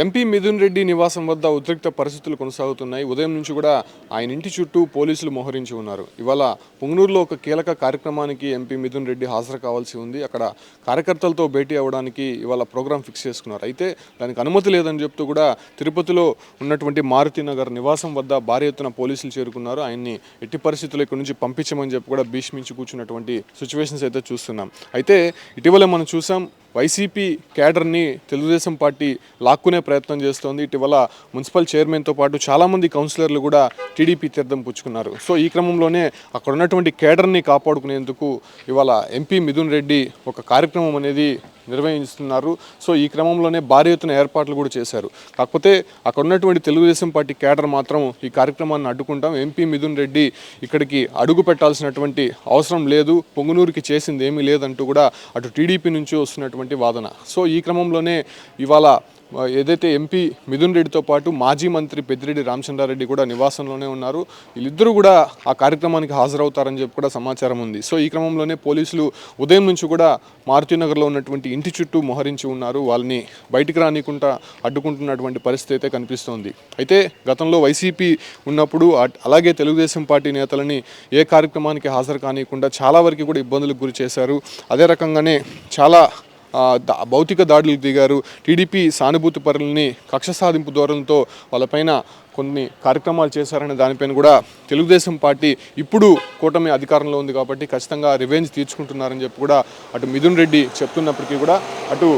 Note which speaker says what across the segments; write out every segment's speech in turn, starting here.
Speaker 1: MP Mithun Reddy నివాసం వద్ద ఉద్రిక్త పరిస్థితులు కొనసాగుతున్నాయి. ఉదయం నుంచి కూడా ఆయన ఇంటి చుట్టూ పోలీసులు మోహరించి ఉన్నారు. ఇవాళ పుంగనూరులో ఒక కీలక కార్యక్రమానికి ఎంపీ మిథున్ రెడ్డి హాజరు కావాల్సి ఉంది. అక్కడ కార్యకర్తలతో భేటీ అవ్వడానికి ఇవాళ ప్రోగ్రాం ఫిక్స్ చేసుకున్నారు. అయితే దానికి అనుమతి లేదని చెప్తూ కూడా తిరుపతిలో ఉన్నటువంటి మారుతి నగర్ నివాసం వద్ద భారీ ఎత్తున పోలీసులు చేరుకున్నారు. ఆయన్ని ఎట్టి పరిస్థితుల్లో ఇక్కడి నుంచి పంపించమని చెప్పి కూడా భీష్మించి కూర్చున్నటువంటి సిచ్యువేషన్స్ అయితే చూస్తున్నాం. అయితే ఇటీవలే మనం చూసాం వైసీపీ క్యాడర్ని తెలుగుదేశం పార్టీ లాక్కునే ప్రయత్నం చేస్తోంది. ఇటీవల మున్సిపల్ చైర్మన్తో పాటు చాలామంది కౌన్సిలర్లు కూడా టీడీపీ తీర్థం పుచ్చుకున్నారు. సో ఈ క్రమంలోనే అక్కడ ఉన్నటువంటి కేడర్ని కాపాడుకునేందుకు ఇవాళ ఎంపీ మిథున్ రెడ్డి ఒక కార్యక్రమం అనేది నిర్వహిస్తున్నారు. సో ఈ క్రమంలోనే భారీ ఎత్తున ఏర్పాట్లు కూడా చేశారు. కాకపోతే అక్కడ ఉన్నటువంటి తెలుగుదేశం పార్టీ కేడర్ మాత్రం ఈ కార్యక్రమాన్ని అడ్డుకుంటాం. ఎంపీ మిథున్ రెడ్డి ఇక్కడికి అడుగు పెట్టాల్సినటువంటి అవసరం లేదు. పొంగునూరుకి చేసింది ఏమీ లేదంటూ కూడా అటు టీడీపీ నుంచి వస్తున్నటువంటి వాదన. సో ఈ క్రమంలోనే ఇవాళ ఏదైతే ఎంపీ మిథున్ రెడ్డితో పాటు మాజీ మంత్రి పెద్దిరెడ్డి రామచంద్రారెడ్డి కూడా నివాసంలోనే ఉన్నారు వీళ్ళిద్దరూ కూడా ఆ కార్యక్రమానికి హాజరవుతారని చెప్పి కూడా సమాచారం ఉంది. సో ఈ క్రమంలోనే పోలీసులు ఉదయం నుంచి కూడా మారుతినగర్లో ఉన్నటువంటి ఇంటి చుట్టూ మోహరించి ఉన్నారు. వాళ్ళని బయటికి రానికుండా అడ్డుకుంటున్నటువంటి పరిస్థితి అయితే కనిపిస్తోంది. అయితే గతంలో వైసీపీ ఉన్నప్పుడు అట్- అలాగే తెలుగుదేశం పార్టీ నేతలని ఏ కార్యక్రమానికి హాజరు కానియకుండా చాలా వరకు కూడా ఇబ్బందులకు గురి చేశారు. అదే రకంగానే చాలా భౌతిక దాడులకు దిగారు. టీడీపీ సానుభూతి పరులని కక్ష సాధింపు ధోరణితో వాళ్ళపైన కొన్ని కార్యక్రమాలు చేశారనే దానిపైన కూడా తెలుగుదేశం పార్టీ ఇప్పుడు కూటమి అధికారంలో ఉంది కాబట్టి ఖచ్చితంగా రివెంజ్ తీర్చుకుంటున్నారని చెప్పి కూడా అటు మిథున్ రెడ్డి చెప్తున్నప్పటికీ కూడా అటు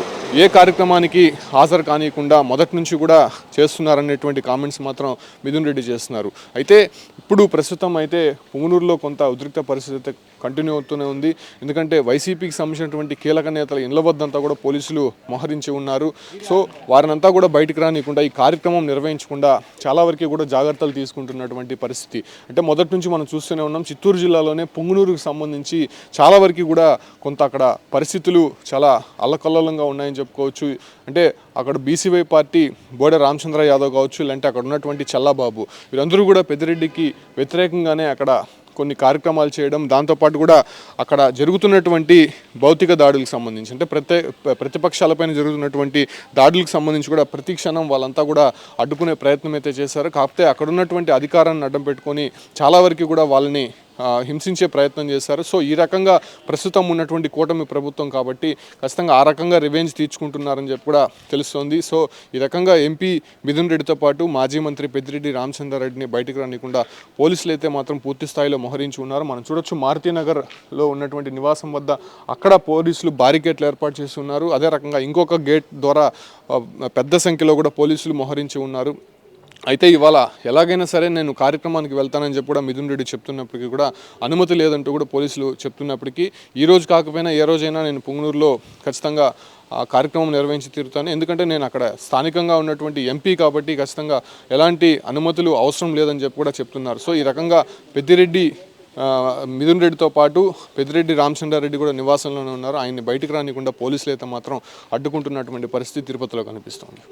Speaker 1: ఏ కార్యక్రమానికి హాజరు కానియకుండా మొదటి నుంచి కూడా చేస్తున్నారనేటువంటి కామెంట్స్ మాత్రం మిథున్ రెడ్డి చేస్తున్నారు. అయితే ఇప్పుడు ప్రస్తుతం అయితే పుంగనూరులో కొంత ఉద్రిక్త పరిస్థితి అయితే కంటిన్యూ అవుతూనే ఉంది. ఎందుకంటే వైసీపీకి సంబంధించినటువంటి కీలక నేతల ఇళ్ళ వద్దంతా కూడా పోలీసులు మోహరించి ఉన్నారు. సో వారినంతా కూడా బయటికి రానియకుండా ఈ కార్యక్రమం నిర్వహించకుండా చాలా వరకు కూడా జాగ్రత్తలు తీసుకుంటున్నటువంటి పరిస్థితి. అంటే మొదటి నుంచి మనం చూస్తూనే ఉన్నాం చిత్తూరు జిల్లాలోనే పొంగునూరుకు సంబంధించి చాలా వరకు కూడా కొంత అక్కడ పరిస్థితులు చాలా అల్లకల్లోలంగా ఉన్నాయని చెప్పుకోవచ్చు. అంటే అక్కడ బీసీవై పార్టీ బోడ రామచంద్ర యాదవ్ కావచ్చు లేదంటే అక్కడ ఉన్నటువంటి చల్లాబాబు వీరందరూ కూడా పెద్దిరెడ్డికి వ్యతిరేకంగానే అక్కడ కొన్ని కార్యక్రమాలు చేయడం దాంతోపాటు కూడా అక్కడ జరుగుతున్నటువంటి భౌతిక దాడులకు సంబంధించి అంటే ప్రతి ప్రతిపక్షాలపైన జరుగుతున్నటువంటి దాడులకు సంబంధించి కూడా ప్రతి క్షణం వాళ్ళంతా కూడా అడ్డుకునే ప్రయత్నం అయితే చేశారు. కాకపోతే అక్కడ ఉన్నటువంటి అధికారాన్ని అడ్డం పెట్టుకొని చాలా వరకు కూడా వాళ్ళని హింసించే ప్రయత్నం చేశారు. సో ఈ రకంగా ప్రస్తుతం ఉన్నటువంటి కూటమి ప్రభుత్వం కాబట్టి ఖచ్చితంగా ఆ రకంగా రివెంజ్ తీర్చుకుంటున్నారని చెప్పి కూడా తెలుస్తోంది. సో ఈ రకంగా ఎంపీ మిథున్ రెడ్డితో పాటు మాజీ మంత్రి పెద్దిరెడ్డి రామచంద్రారెడ్డిని బయటకు రానికుండా పోలీసులు అయితే మాత్రం పూర్తి స్థాయిలో మోహరించి ఉన్నారు. మనం చూడొచ్చు మారుతీనగర్లో ఉన్నటువంటి నివాసం వద్ద అక్కడ పోలీసులు బారికేట్లు ఏర్పాటు చేసి ఉన్నారు. అదే రకంగా ఇంకొక గేట్ ద్వారా పెద్ద సంఖ్యలో కూడా పోలీసులు మోహరించి ఉన్నారు. అయితే ఇవాళ ఎలాగైనా సరే నేను కార్యక్రమానికి వెళ్తానని చెప్పి కూడా మిథున్ రెడ్డి చెప్తున్నప్పటికీ కూడా అనుమతి లేదంటూ కూడా పోలీసులు చెప్తున్నప్పటికీ ఈ రోజు కాకపోయినా ఏ రోజైనా నేను పుంగనూరులో ఖచ్చితంగా ఆ కార్యక్రమం నిర్వహించి తీరుతాను. ఎందుకంటే నేను అక్కడ స్థానికంగా ఉన్నటువంటి ఎంపీ కాబట్టి ఖచ్చితంగా ఎలాంటి అనుమతులు అవసరం లేదని చెప్పి కూడా చెప్తున్నారు. సో ఈ రకంగా పెద్దిరెడ్డి మిథున్ రెడ్డితో పాటు పెద్దిరెడ్డి రామచంద్రారెడ్డి కూడా నివాసంలోనే ఉన్నారు. ఆయన్ని బయటకు రానికుండా పోలీసులు అయితే మాత్రం అడ్డుకుంటున్నటువంటి పరిస్థితి తిరుపతిలో కనిపిస్తోంది.